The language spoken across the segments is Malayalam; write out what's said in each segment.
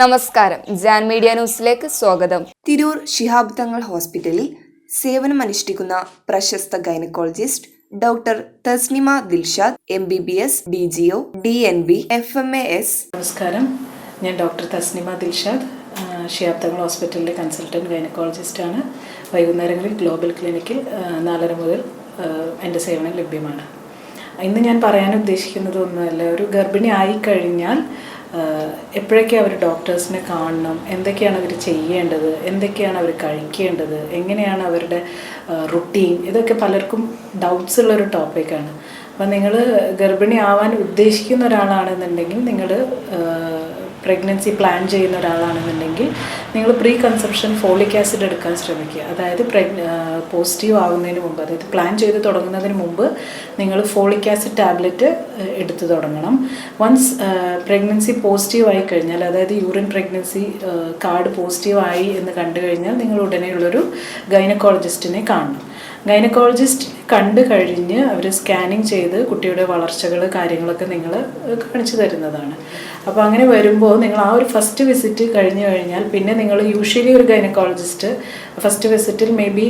നമസ്കാരം. ജാൻ മീഡിയ ന്യൂസിലേക്ക് സ്വാഗതം. തിരൂർ ശിഹാബ് തങ്ങൾ ഹോസ്പിറ്റലിൽ സേവനമനുഷ്ഠിക്കുന്ന പ്രശസ്ത gynaecologist doctor Tasnima Dilshad M B B S D G O D N B F M A S നമസ്കാരം. ഞാൻ ഡോക്ടർ തസ്നിമ ദിൽഷാദ് ഷിയാബ് തങ്ങൾ ഹോസ്പിറ്റലിലെ കൺസൾട്ടന്റ് ഗൈനക്കോളജിസ്റ്റാണ്. വൈകുന്നേരങ്ങളിൽ ഗ്ലോബൽ ക്ലിനിക്കിൽ നാലര മുതൽ എന്റെ സേവനം ലഭ്യമാണ്. ഇന്ന് ഞാൻ പറയാൻ ഉദ്ദേശിക്കുന്നത് ഒന്നുമല്ല ഒരു ഗർഭിണി ആയിക്കഴിഞ്ഞാൽ എപ്പോഴൊക്കെ അവർ ഡോക്ടേഴ്സിനെ കാണണം? എന്തൊക്കെയാണ് അവർ ചെയ്യേണ്ടത്? എന്തൊക്കെയാണ് അവർ കഴിക്കേണ്ടത്? എങ്ങനെയാണ് അവരുടെ റുട്ടീൻ ഇതൊക്കെ പലർക്കും ഡൗട്ട്സ് ഉള്ളൊരു ടോപ്പിക്കാണ് അപ്പം നിങ്ങൾ ഗർഭിണി ആവാൻ ഉദ്ദേശിക്കുന്ന ഒരാളാണെന്നുണ്ടെങ്കിൽ നിങ്ങൾ പ്രഗ്നൻസി പ്ലാൻ ചെയ്യുന്ന ഒരാളാണെന്നുണ്ടെങ്കിൽ നിങ്ങൾ പ്രീ കൺസെപ്ഷൻ ഫോളിക് ആസിഡ് എടുക്കാൻ ശ്രമിക്കുക. അതായത് പ്രഗ് പോസിറ്റീവ് ആകുന്നതിന് മുമ്പ് അതായത് പ്ലാൻ ചെയ്ത് തുടങ്ങുന്നതിന് മുമ്പ് നിങ്ങൾ ഫോളിക് ആസിഡ് ടാബ്ലറ്റ് എടുത്തു തുടങ്ങണം. വൺസ് പ്രഗ്നൻസി പോസിറ്റീവ് ആയി കഴിഞ്ഞാൽ അതായത് യൂറിൻ പ്രഗ്നൻസി കാർഡ് പോസിറ്റീവ് ആയി എന്ന് കണ്ടു കഴിഞ്ഞാൽ നിങ്ങൾ ഉടനെയുള്ളൊരു ഗൈനക്കോളജിസ്റ്റിനെ കാണണം. ഗൈനക്കോളജിസ്റ്റ് കണ്ടു കഴിഞ്ഞ് അവർ സ്കാനിങ് ചെയ്ത് കുട്ടിയുടെ വളർച്ചകൾ കാര്യങ്ങളൊക്കെ നിങ്ങൾ കാണിച്ചു തരുന്നതാണ്. അപ്പോൾ അങ്ങനെ വരുമ്പോൾ നിങ്ങൾ ആ ഒരു ഫസ്റ്റ് വിസിറ്റ് കഴിഞ്ഞു കഴിഞ്ഞാൽ പിന്നെ നിങ്ങൾ യൂഷ്വലി ഒരു ഗൈനക്കോളജിസ്റ്റ് ഫസ്റ്റ് വിസിറ്റിൽ മേ ബി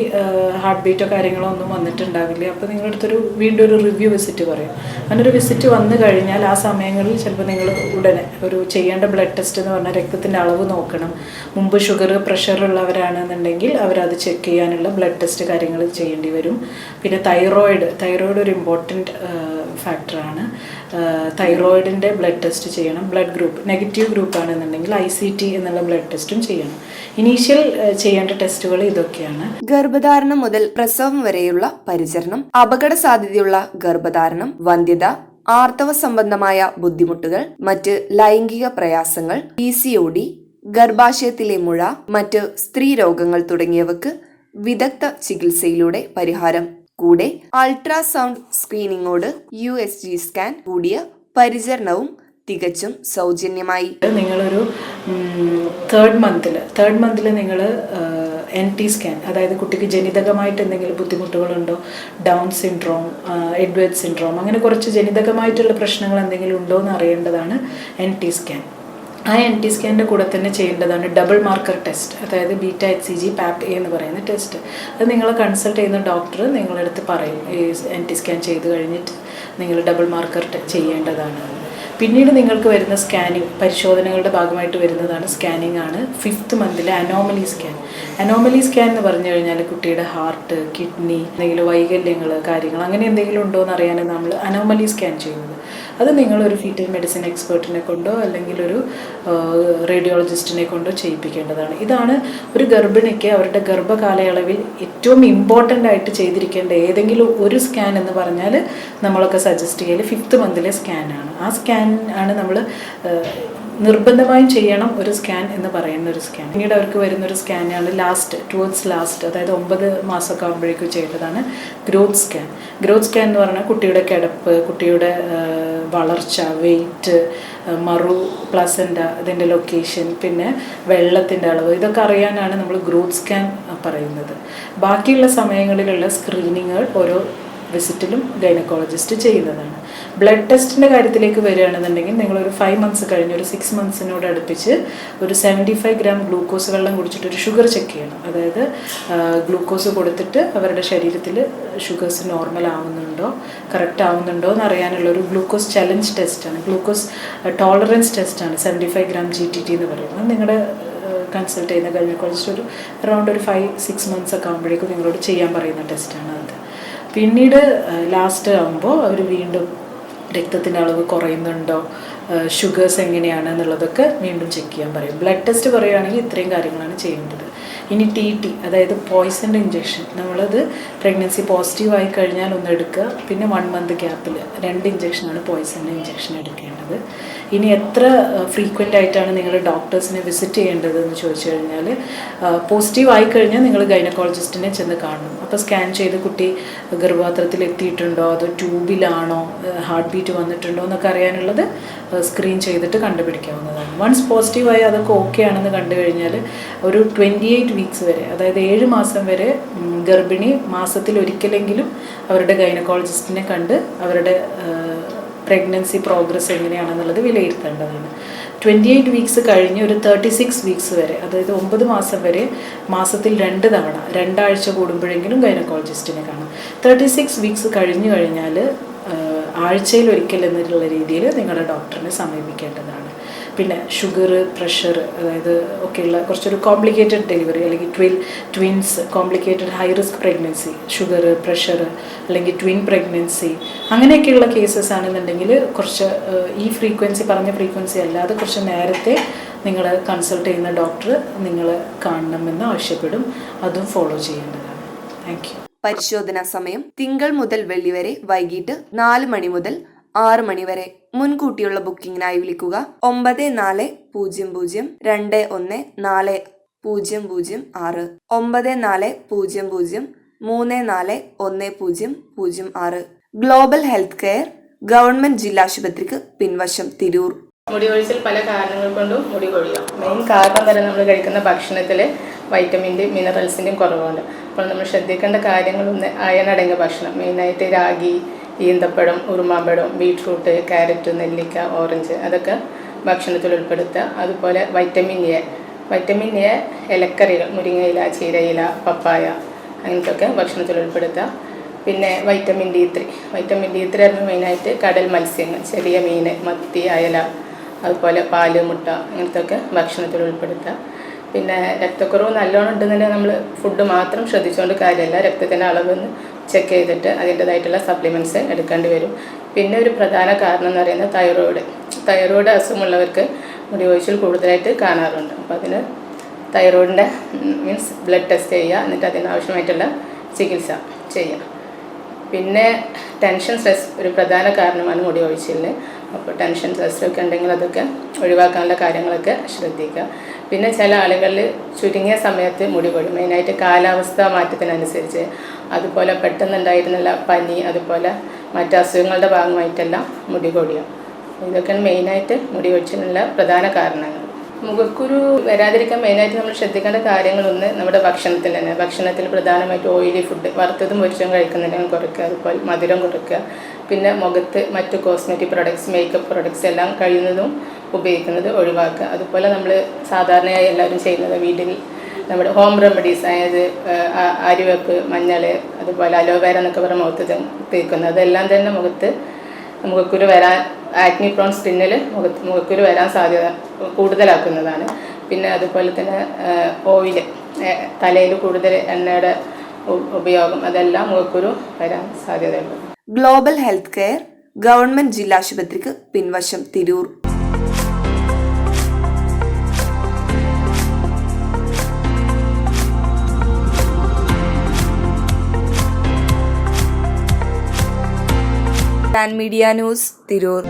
ഹാർട്ട് ബീറ്റോ കാര്യങ്ങളോ ഒന്നും വന്നിട്ടുണ്ടാവില്ല. അപ്പോൾ നിങ്ങളുടെ അടുത്തൊരു വീണ്ടും ഒരു റിവ്യൂ വിസിറ്റ് പറയും. അങ്ങനെ ഒരു വിസിറ്റ് വന്നു കഴിഞ്ഞാൽ ആ സമയങ്ങളിൽ ചിലപ്പോൾ നിങ്ങൾ ഉടനെ ഒരു ചെയ്യേണ്ട ബ്ലഡ് ടെസ്റ്റ് എന്ന് പറഞ്ഞാൽ രക്തത്തിന്റെ അളവ് നോക്കണം. മുമ്പ് ഷുഗർ പ്രഷർ ഉള്ളവരാണെന്നുണ്ടെങ്കിൽ അവരത് ചെക്ക് ചെയ്യാനുള്ള ബ്ലഡ് ടെസ്റ്റ് കാര്യങ്ങൾ ചെയ്യേണ്ടി വരും. പിന്നെ തൈറോയിഡ് തൈറോയിഡ് ഒരു ഇമ്പോർട്ടന്റ് ഫാക്ടറാണ് തൈറോയിഡിന്റെ ബ്ലഡ് ടെസ്റ്റ് ചെയ്യണം. ബ്ലഡ് ഗ്രൂപ്പ് നെഗറ്റീവ് ഗ്രൂപ്പ് ആണെന്നുണ്ടെങ്കിൽ ഐ സി ടി എന്നുള്ള ബ്ലഡ് ടെസ്റ്റും ചെയ്യണം. ഇനീഷ്യൽ ചെയ്യേണ്ട ടെസ്റ്റുകൾ ഇതൊക്കെയാണ്. ഗർഭധാരണം മുതൽ പ്രസവം വരെയുള്ള പരിചരണം അപകട സാധ്യതയുള്ള ഗർഭധാരണം വന്ധ്യത ആർത്തവ സംബന്ധമായ ബുദ്ധിമുട്ടുകൾ മറ്റ് ലൈംഗിക പ്രയാസങ്ങൾ പി സി ഒ ഡി ഗർഭാശയത്തിലെ മുഴ മറ്റ് സ്ത്രീ രോഗങ്ങൾ തുടങ്ങിയവക്ക് വിദഗ്ധ ചികിത്സയിലൂടെ പരിഹാരം കൂടെ അൾട്രാസൗണ്ട് സ്ക്രീനിങ്ങോട് യു എസ് ജി സ്കാൻ കൂടിയ പരിചരണവും തികച്ചും സൗജന്യമായി. നിങ്ങളൊരു തേർഡ് മന്തിൽ തേർഡ് മന്തിൽ നിങ്ങൾ എൻ ടി സ്കാൻ അതായത് കുട്ടിക്ക് ജനിതകമായിട്ട് എന്തെങ്കിലും ബുദ്ധിമുട്ടുകളുണ്ടോ? ഡൗൺ സിൻഡ്രോം എഡ്വേർഡ് സിൻഡ്രോം അങ്ങനെ കുറച്ച് ജനിതകമായിട്ടുള്ള പ്രശ്നങ്ങൾ എന്തെങ്കിലും ഉണ്ടോ എന്ന് അറിയേണ്ടതാണ് എൻ ടി സ്കാൻ ആ എൻ ടി സ്കാനിന്റെ കൂടെ തന്നെ ചെയ്യേണ്ടതാണ്. ഡബിൾ മാർക്കർ ടെസ്റ്റ് അതായത് beta H C G PAPP A എന്ന് പറയുന്ന ടെസ്റ്റ് അത് നിങ്ങൾ കൺസൾട്ട് ചെയ്യുന്ന ഡോക്ടർ നിങ്ങളുടെ അടുത്ത് പറയും. ഈ എൻ ടി സ്കാൻ ചെയ്ത് കഴിഞ്ഞിട്ട് നിങ്ങൾ ഡബിൾ മാർക്കർ ചെയ്യേണ്ടതാണ്. പിന്നീട് നിങ്ങൾക്ക് വരുന്ന സ്കാനിങ് പരിശോധനകളുടെ ഭാഗമായിട്ട് വരുന്നതാണ് സ്കാനിങ് ആണ് ഫിഫ്ത്ത് മന്തിലെ അനോമലി സ്കാൻ അനോമലി സ്കാൻ എന്ന് പറഞ്ഞു കഴിഞ്ഞാൽ കുട്ടിയുടെ ഹാർട്ട് കിഡ്നി എന്തെങ്കിലും വൈകല്യങ്ങൾ കാര്യങ്ങൾ അങ്ങനെ എന്തെങ്കിലും ഉണ്ടോ എന്ന് അറിയാനാണ് നമ്മൾ അനോമലി സ്കാൻ ചെയ്യുന്നത്. അത് നിങ്ങളൊരു ഫീറ്റൽ മെഡിസിൻ എക്സ്പേർട്ടിനെ കൊണ്ടോ അല്ലെങ്കിൽ ഒരു റേഡിയോളജിസ്റ്റിനെ കൊണ്ടോ ചെയ്യിപ്പിക്കേണ്ടതാണ്. ഇതാണ് ഒരു ഗർഭിണിക്ക് അവരുടെ ഗർഭകാലയളവിൽ ഏറ്റവും ഇമ്പോർട്ടന്റ് ആയിട്ട് ചെയ്തിരിക്കേണ്ട ഏതെങ്കിലും ഒരു സ്കാൻ എന്ന് പറഞ്ഞാൽ നമ്മളൊക്കെ സജസ്റ്റ് ചെയ്യൽ ഫിഫ്ത്ത് മന്തിലെ സ്കാനാണ് ആ സ്കാൻ ആണ് നമ്മൾ നിർബന്ധമായും ചെയ്യണം ഒരു സ്കാൻ എന്ന് പറയുന്ന ഒരു സ്കാൻ പിന്നീട് അവർക്ക് വരുന്ന ഒരു സ്കാനാണ് ലാസ്റ്റ് ടുവേർഡ്സ് ലാസ്റ്റ് അതായത് ഒമ്പത് മാസമൊക്കെ ആകുമ്പോഴേക്കും ചെയ്യേണ്ടതാണ് ഗ്രോത്ത് സ്കാൻ ഗ്രോത്ത് സ്കാൻ എന്ന് പറഞ്ഞാൽ കുട്ടിയുടെ കിടപ്പ് കുട്ടിയുടെ വളർച്ച വെയിറ്റ് മറു പ്ലസന്റ ഇതിന്റെ ലൊക്കേഷൻ പിന്നെ വെള്ളത്തിന്റെ അളവ് ഇതൊക്കെ അറിയാനാണ് നമ്മൾ ഗ്രോത്ത് സ്കാൻ പറയുന്നത്. ബാക്കിയുള്ള സമയങ്ങളിലുള്ള സ്ക്രീനിങ്ങുകൾ ഓരോ വിസിറ്റിലും ഗൈനക്കോളജിസ്റ്റ് ചെയ്യുന്നതാണ്. ബ്ലഡ് ടെസ്റ്റിന്റെ കാര്യത്തിലേക്ക് വരികയാണെന്നുണ്ടെങ്കിൽ നിങ്ങളൊരു ഫൈവ് മന്ത്സ് കഴിഞ്ഞ് ഒരു സിക്സ് മന്ത്സിനോട് അടുപ്പിച്ച് ഒരു സെവന്റി ഫൈവ് ഗ്രാം ഗ്ലൂക്കോസ് വെള്ളം കുടിച്ചിട്ട് ഒരു ഷുഗർ ചെക്ക് ചെയ്യണം. അതായത് ഗ്ലൂക്കോസ് കൊടുത്തിട്ട് അവരുടെ ശരീരത്തിൽ ഷുഗേഴ്സ് നോർമൽ ആവുന്നുണ്ടോ കറക്റ്റ് ആവുന്നുണ്ടോ എന്ന് അറിയാനുള്ള ഒരു ഗ്ലൂക്കോസ് ചലഞ്ച് ടെസ്റ്റാണ് ഗ്ലൂക്കോസ് ടോളറൻസ് ടെസ്റ്റാണ് seventy five gram G T T എന്ന് പറയുന്നത്. നിങ്ങളുടെ കൺസൾട്ട് ചെയ്യുന്ന ഗൈനക്കോളജിസ്റ്റ് ഒരു അറൗണ്ട് ഒരു ഫൈവ് സിക്സ് മന്ത്സ് ഒക്കെ ആകുമ്പോഴേക്കും നിങ്ങളോട് ചെയ്യാൻ പറയുന്ന ടെസ്റ്റാണ് പിന്നീട് ലാസ്റ്റ് ആകുമ്പോൾ അവർ വീണ്ടും രക്തത്തിന്റെ അളവ് കുറയുന്നുണ്ടോ ഷുഗേഴ്സ് എങ്ങനെയാണ് എന്നുള്ളതൊക്കെ വീണ്ടും ചെക്ക് ചെയ്യാൻ പറയും. ബ്ലഡ് ടെസ്റ്റ് പറയുകയാണെങ്കിൽ ഇത്രയും കാര്യങ്ങളാണ് ചെയ്യേണ്ടത്. ഇനി ടി ടി അതായത് പോയ്സന്റെ ഇഞ്ചെക്ഷൻ നമ്മളത് പ്രഗ്നൻസി പോസിറ്റീവ് ആയി കഴിഞ്ഞാൽ ഒന്ന് എടുക്കുക. പിന്നെ വൺ മന്ത് ഗ്യാപ്പിൽ രണ്ട് ഇഞ്ചെക്ഷനാണ് പോയ്സന്റെ ഇഞ്ചെക്ഷൻ എടുക്കേണ്ടത്. ഇനി എത്ര ഫ്രീക്വന്റ് ആയിട്ടാണ് നിങ്ങൾ ഡോക്ടേഴ്സിനെ വിസിറ്റ് ചെയ്യേണ്ടത് എന്ന് ചോദിച്ചു കഴിഞ്ഞാൽ പോസിറ്റീവ് ആയി കഴിഞ്ഞാൽ നിങ്ങൾ ഗൈനക്കോളജിസ്റ്റിനെ ചെന്ന് കാണണം. അപ്പോൾ സ്കാൻ ചെയ്ത് കുട്ടി ഗർഭപാത്രത്തിൽ എത്തിയിട്ടുണ്ടോ? അതോ ട്യൂബിലാണോ ഹാർട്ട് ബീറ്റ് വന്നിട്ടുണ്ടോ? എന്നൊക്കെ അറിയാനുള്ളത് സ്ക്രീൻ ചെയ്തിട്ട് കണ്ടുപിടിക്കാവുന്നതാണ്. വൺസ് പോസിറ്റീവായി അതൊക്കെ ഓക്കെ ആണെന്ന് കണ്ടു കഴിഞ്ഞാൽ ഒരു ട്വന്റി എയ്റ്റ് വീക്സ് വരെ അതായത് ഏഴ് മാസം വരെ ഗർഭിണി മാസത്തിൽ ഒരിക്കലെങ്കിലും അവരുടെ ഗൈനക്കോളജിസ്റ്റിനെ കണ്ട് അവരുടെ പ്രഗ്നൻസി പ്രോഗ്രസ് എങ്ങനെയാണെന്നുള്ളത് വിലയിരുത്തേണ്ടതാണ്. ട്വന്റി എയ്റ്റ് വീക്സ് കഴിഞ്ഞ് ഒരു തേർട്ടി സിക്സ് വീക്സ് വരെ അതായത് ഒമ്പത് മാസം വരെ മാസത്തിൽ രണ്ട് തവണ രണ്ടാഴ്ച കൂടുമ്പോഴെങ്കിലും ഗൈനക്കോളജിസ്റ്റിനെ കാണാം. തേർട്ടി സിക്സ് വീക്സ് കഴിഞ്ഞു കഴിഞ്ഞാൽ ആഴ്ചയിൽ ഒരിക്കൽ എന്നുള്ള രീതിയിൽ നിങ്ങളുടെ ഡോക്ടറിനെ സമീപിക്കേണ്ടതാണ്. പിന്നെ ഷുഗർ പ്രഷർ അതായത് ഒക്കെയുള്ള കുറച്ചൊരു കോംപ്ലിക്കേറ്റഡ് ഡെലിവറി അല്ലെങ്കിൽ ട്വിൽ twins complicated high risk pregnancy sugar pressure അല്ലെങ്കിൽ ട്വിൻ പ്രഗ്നൻസി അങ്ങനെയൊക്കെയുള്ള കേസസ് ആണെന്നുണ്ടെങ്കിൽ കുറച്ച് ഈ ഫ്രീക്വൻസി പറഞ്ഞ ഫ്രീക്വൻസി അല്ലാതെ കുറച്ച് നേരത്തെ നിങ്ങൾ കൺസൾട്ട് ചെയ്യുന്ന ഡോക്ടർ നിങ്ങൾ കാണണമെന്ന് ആവശ്യപ്പെടും. അതും ഫോളോ ചെയ്യേണ്ടതാണ്. താങ്ക് പരിശോധനാ സമയം തിങ്കൾ മുതൽ വെള്ളി വരെ വൈകിട്ട് നാല് മണി മുതൽ ആറ് മണിവരെ മുൻകൂട്ടിയുള്ള ബുക്കിംഗിനായി വിളിക്കുക. ഒമ്പത് നാല് പൂജ്യം പൂജ്യം രണ്ട് ഒന്ന് നാല് പൂജ്യം പൂജ്യം ആറ്. ഒമ്പത് നാല് പൂജ്യം പൂജ്യം മൂന്ന് നാല് ഒന്ന് പൂജ്യം പൂജ്യം ആറ്. ഗ്ലോബൽ ഹെൽത്ത് കെയർ ഗവൺമെന്റ് ജില്ലാ ആശുപത്രിക്ക് പിൻവശം തിരൂർ. മുടി കൊഴിച്ചിൽ പല കാരണങ്ങൾ കൊണ്ടും മുടി കൊഴിയാം മെയിൻ കാരണം തന്നെ നമ്മൾ കഴിക്കുന്ന ഭക്ഷണത്തിൽ വൈറ്റമിന്റെയും മിനറൽസിന്റെയും കുറവുണ്ട്. അപ്പോൾ നമ്മൾ ശ്രദ്ധിക്കേണ്ട കാര്യങ്ങളൊന്ന് അയൺ അടങ്ങിയ ഭക്ഷണം. മെയിനായിട്ട് രാഗി ഈന്തപ്പഴം ഉറുമാമ്പഴം ബീട്രൂട്ട് ക്യാരറ്റ് നെല്ലിക്ക ഓറഞ്ച് അതൊക്കെ ഭക്ഷണത്തിൽ ഉൾപ്പെടുത്തുക. അതുപോലെ വൈറ്റമിൻ എ. വൈറ്റമിൻ എ ഇലക്കറികൾ മുരിങ്ങയില ചീരയില പപ്പായ അങ്ങനത്തൊക്കെ ഭക്ഷണത്തിൽ ഉൾപ്പെടുത്തുക. പിന്നെ vitamin D three. Vitamin D three ആണ് മെയിനായിട്ട് കടൽ മത്സ്യങ്ങൾ ചെറിയ മീൻ മത്തി അയല അതുപോലെ പാൽ മുട്ട അങ്ങനത്തൊക്കെ ഭക്ഷണത്തിൽ ഉൾപ്പെടുത്തുക. പിന്നെ രക്തക്കുറവ് നല്ലോണം ഉണ്ടെന്നുണ്ടെങ്കിൽ നമ്മൾ ഫുഡ് മാത്രം ശ്രദ്ധിച്ചുകൊണ്ട് കാര്യമല്ല. രക്തത്തിന്റെ അളവൊന്ന് ചെക്ക് ചെയ്തിട്ട് അതിന്റെതായിട്ടുള്ള സപ്ലിമെന്റ്സ് എടുക്കേണ്ടി വരും. പിന്നെ ഒരു പ്രധാന കാരണം എന്ന് പറയുന്നത് തൈറോയിഡ് തൈറോയിഡ് അസുഖമുള്ളവർക്ക് മുടി കൊഴിച്ചിൽ കൂടുതലായിട്ട് കാണാറുണ്ട്. അപ്പോൾ അതിന് തൈറോയിഡിന്റെ മീൻസ് ബ്ലഡ് ടെസ്റ്റ് ചെയ്യുക. എന്നിട്ട് അതിനാവശ്യമായിട്ടുള്ള ചികിത്സ ചെയ്യുക. പിന്നെ ടെൻഷൻ സ്ട്രെസ് ഒരു പ്രധാന കാരണമാണ് മുടി കൊഴിച്ചിലിന്. അപ്പോൾ ടെൻഷൻ സ്ട്രെസ്സൊക്കെ ഉണ്ടെങ്കിൽ അതൊക്കെ ഒഴിവാക്കാനുള്ള കാര്യങ്ങളൊക്കെ ശ്രദ്ധിക്കുക. പിന്നെ ചില ആളുകളിൽ ചുരുങ്ങിയ സമയത്ത് മുടി കൊഴിയും. മെയിനായിട്ട് കാലാവസ്ഥ മാറ്റത്തിനനുസരിച്ച് അതുപോലെ പെട്ടെന്നുണ്ടായിരുന്നുള്ള പനി അതുപോലെ മറ്റ് അസുഖങ്ങളുടെ ഭാഗമായിട്ടെല്ലാം മുടി കൊടിയും ഇതൊക്കെയാണ് മെയിനായിട്ട് മുടി കൊടിച്ചതിനുള്ള പ്രധാന കാരണങ്ങൾ. മുഖക്കുരു വരാതിരിക്കാൻ മെയിനായിട്ട് നമ്മൾ ശ്രദ്ധിക്കേണ്ട കാര്യങ്ങളൊന്ന് നമ്മുടെ ഭക്ഷണത്തിൽ തന്നെ. ഭക്ഷണത്തിൽ പ്രധാനമായിട്ട് ഓയിലി ഫുഡ് വറുത്തതും പൊരിച്ചതും കഴിക്കുന്നുണ്ടെങ്കിൽ കുറയ്ക്കുക. അതുപോലെ മധുരം കുറയ്ക്കുക. പിന്നെ മുഖത്ത് മറ്റ് കോസ്മെറ്റിക് പ്രൊഡക്ട്സ് മേക്കപ്പ് പ്രൊഡക്ട്സ് എല്ലാം കഴിയുന്നതും ഉപയോഗിക്കുന്നത് ഒഴിവാക്കുക. അതുപോലെ നമ്മൾ സാധാരണയായി എല്ലാവരും ചെയ്യുന്നത് വീട്ടിൽ നമ്മുടെ ഹോം റെമഡീസ് അതായത് അരിവെപ്പ് മഞ്ഞൾ അതുപോലെ അലോവേര എന്നൊക്കെ പറഞ്ഞ മുഖത്ത് തേക്കുന്നത് അതെല്ലാം തന്നെ മുഖത്ത് മുഖക്കുരു വരാൻ ആക്നി പ്രോൺ സ്കിന്നിൽ മുഖത്ത് മുഖക്കുരു വരാൻ സാധ്യത കൂടുതലാക്കുന്നതാണ്. പിന്നെ അതുപോലെ തന്നെ ഓയിൽ തലയിൽ കൂടുതൽ എണ്ണയുടെ ഉപയോഗം അതെല്ലാം മുഖക്കുരു വരാൻ സാധ്യതയുണ്ട്. ഗ്ലോബൽ ഹെൽത്ത് കെയർ ഗവൺമെന്റ് ജില്ലാശുപത്രിക്ക് പിൻവശം തിരൂർ. Media news Tirur